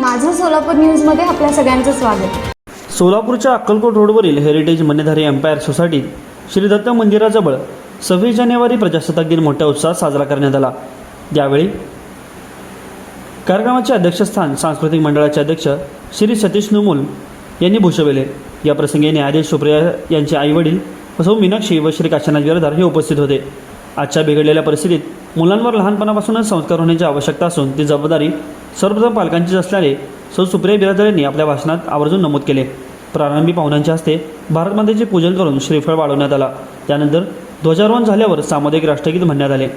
माझं सोलापूर न्यूजमध्ये आपल्या सगळ्यांचं स्वागत. सोलापूरच्या अक्कलकोट रोडवरील हेरिटेज मन्यधारी एम्पायर सोसायटीत श्री दत्त मंदिराजवळ सव्वीस जानेवारी प्रजासत्ताक दिन मोठ्या उत्साहात साजरा करण्यात आला. यावेळी कार्यक्रमाचे अध्यक्षस्थान सांस्कृतिक मंडळाचे अध्यक्ष श्री सतीश नुमूल यांनी भूषविले. या प्रसंगी न्यायाधीश सुप्रिया यांचे आईवडील असो सौ मीनाक्षी व श्री काशीनाथ गिरधार हे उपस्थित होते. आजच्या बिघडलेल्या परिस्थितीत मुलांवर लहानपणापासूनच संस्कार होण्याची आवश्यकता असून ती जबाबदारी सर्वप्रथम पालकांचीच असल्याने सौ सुप्रिया बिरादर यांनी आपल्या भाषणात आवर्जून नमूद केले. प्रारंभी पाहुण्यांच्या हस्ते भारतमातेचे पूजन करून श्रीफळ वाढवण्यात आला. त्यानंतर ध्वजारोहण झाल्यावर सामुदायिक राष्ट्रगीत म्हणण्यात आले.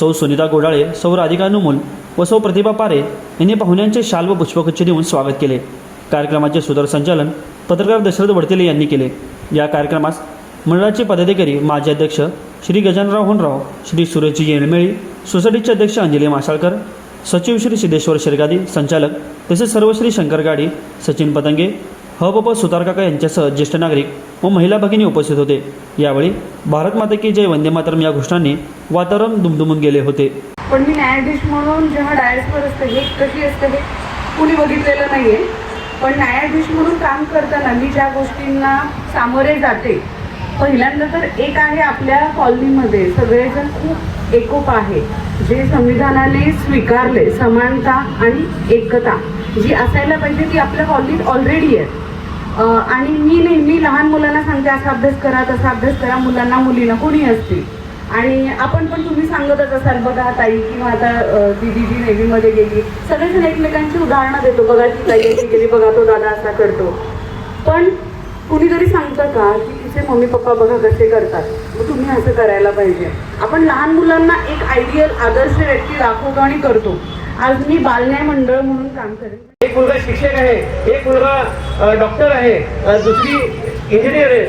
सौ सुनीता गोडाळे सौ राधिका नुमूल व सौ प्रतिभा पारे यांनी पाहुण्यांचे शाल व पुष्पगुच्छ देऊन स्वागत केले. कार्यक्रमाचे सूत्रसंचालन पत्रकार दशरथ वडतेले यांनी केले. या कार्यक्रमास मंडळाचे पदाधिकारी माजी अध्यक्ष श्री गजानराव होनराव श्री सुरेशजी येळमेळी सोसायटीचे अध्यक्ष अंजली माशाळकर सचिव श्री सिद्धेश्वर शिरगादी संचालक तसेच सर्व श्री शंकर गाडी सचिन पतंगे हबप सुतारकाका यांच्यासह ज्येष्ठ नागरिक व महिला भगिनी उपस्थित होते. यावेळी भारत माता की जय वंदे मातरम या घोषणांनी वातावरण दुमदुमून गेले होते. पण मी न्यायाधीश म्हणून जेव्हा डायरेक्टवर असते हे कशी असते हे कुणी बघितलेलं नाही आहे पण न्यायाधीश म्हणून काम करताना मी ज्या गोष्टींना सामोरे जाते पहिल्यांदा तर एक आहे आपल्या कॉलनीमध्ये. सगळेजण खूप एकोप आहे. जे संविधानाने स्वीकारले समानता आणि एकता जी असायला पाहिजे ती आपल्या कॉलनीत ऑलरेडी आहे. आणि मी नेहमी लहान मुलांना सांगते असा अभ्यास करा तसा अभ्यास करा मुलांना मुलींना कोणी असतील आणि आपण पण तुम्ही सांगतच असाल बघा ताई किंवा आता दीदी जी नेव्हीमध्ये गेली. सगळेजण एकमेकांची उदाहरणं देतो. बघा ती ताई गेली बघा तो दादा असा करतो. पण कुणीतरी सांगतं का की तिचे मम्मी पप्पा बघा कसे करतात? मग तुम्ही असं करायला पाहिजे. आपण लहान मुलांना एक आयडियल आदर्श व्यक्ती दाखवतो आणि करतो. आज मी बालन्याय मंडळ म्हणून काम करेन. एक मुलगा शिक्षक आहे एक मुलगा डॉक्टर आहे दुसरी इंजिनियर आहे.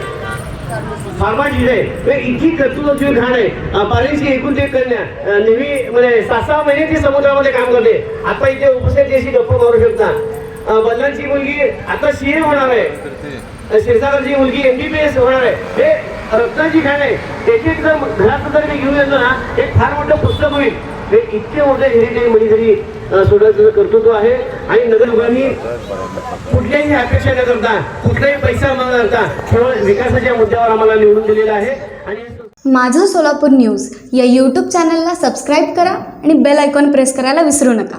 फार्मासिस्ट आहे. इतकी कर्तृत्वाची घाण आहे. अ, पालीची एकूण ते कन्या नेहमी म्हणजे सहा सहा महिने ती समुद्रामध्ये काम करते. आता इथे उपस्थित गप्पा मारू शकता. अ, मुलगी आता सी ए होणार आहे. शिरसागरची मुलगी एमबीबीएस होणार आहे. हे रत्नाची खाणे आहे त्याची जर घरात जर मी घेऊन येतो ना एक फार मोठं पुस्तक होईल. हे इतके मोठे हेरिटेज जरी सोडायचं कर्तृत्व आहे आणि नगरयुगांनी कुठल्याही अपेक्षा न करता कुठलाही पैसा न करता केवळ विकासाच्या मुद्द्यावर आम्हाला निवडून दिलेला आहे. आणि माझं सोलापूर न्यूज या यूट्यूब चॅनलला सबस्क्राईब करा आणि बेल आयकॉन प्रेस करायला विसरू नका.